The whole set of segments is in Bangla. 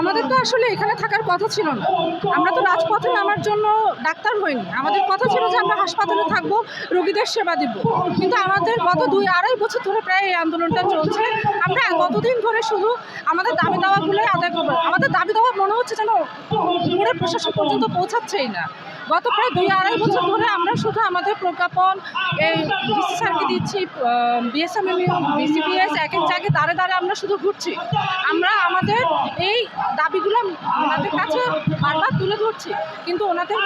আমাদের তো আসলে এখানে থাকার কথা ছিল না। আমরা তো রাজপথে নামার জন্য ডাক্তার হইনি। আমাদের কথা ছিল যে আমরা হাসপাতালে থাকব, রোগীদের সেবা দিব। কিন্তু আমাদের গত দুই আড়াই বছর ধরে প্রায় এই আন্দোলনটা চলছে। আমরা গতদিন ধরে শুধু আমাদের দাবি দাওয়াগুলোই আদায় করব। আমাদের দাবি দাওয়া মনে হচ্ছে যেন উপরে প্রশাসন পর্যন্ত পৌঁছাচ্ছেই না। গত প্রায় দুই আড়াই বছর ধরে আমরা শুধু আমাদের প্রজ্ঞাপন, এই ডিসি স্যারকে দিচ্ছি বিএসএমএম বিসিবিএস এক এক জায়গায় দাঁড়ে দাঁড়ে আমরা শুধু ঘুরছি। আমরা আমাদের ওনাদের কাছে বারবার তুলে ধরছি। কিন্তু ওনাদের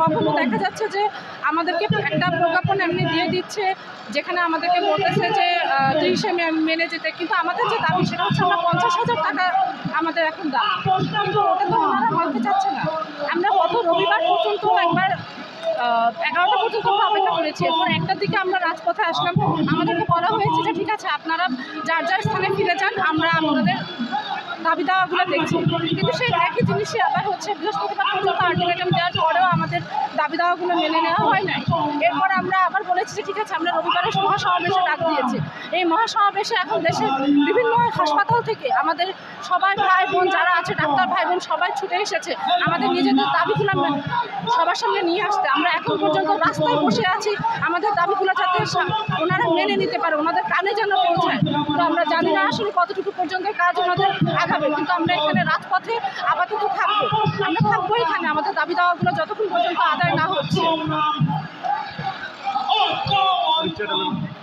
কখনো দেখা যাচ্ছে যে আমাদেরকে একটা প্রজ্ঞাপন এমনি দিয়ে দিচ্ছে, যেখানে আমাদেরকে বলতেছে যে ত্রিশে মেনে যেতে। কিন্তু আমাদের যে দাবি, সেটা হচ্ছে আমরা পঞ্চাশ হাজার টাকা আমাদের এখন দাম কিন্তু ওটা তো ওনারা মানতে চাচ্ছে না। আমরা গত রবিবার পর্যন্ত একবার এগারোটা পর্যন্ত আমরা অপেক্ষা করেছি। এরপর একটার দিকে আমরা রাজপথে আসলাম। আমাদেরকে বলা হয়েছে যে, ঠিক আছে, আপনারা যার যার স্থানে ফিরে যান, আমরা আপনাদের দাবি দাওয়াগুলো দেখছি। কিন্তু সেই একই জিনিসই আবার হচ্ছে বৃহস্পতিবার পর্যন্ত আলটিমেটাম দেওয়ার পরেও আমাদের দাবি দাওয়াগুলো মেনে নেওয়া হয় নাই। এরপর আমরা আবার বলেছি যে, ঠিক আছে, আমরা রবিবারের মহাসমাবেশে ডাক দিয়েছি। এই মহাসমাবেশে এখন দেশের বিভিন্ন হাসপাতাল থেকে আমাদের সবাই ভাই বোন যারা আছে, ডাক্তার ভাই বোন সবাই ছুটে এসেছে। আমাদের নিজেদের দাবিগুলো মে- সবার সামনে নিয়ে আসতে। আমরা এখন পর্যন্ত রাস্তায় বসে আছি। আমাদের দাবিগুলো যাতে ওনারা মেনে নিতে পারে, ওনাদের কানে যেন পৌঁছায়। তো আমরা জানি না আসলে কতটুকু পর্যন্ত কাজ ওনাদের আগাবে, কিন্তু আমরা এখানে রাজপথে আপাতত থাকব আমরা থাকব এখানে, আমাদের দাবি দাওয়াগুলো যতক্ষণ পর্যন্ত আদায় না হচ্ছে।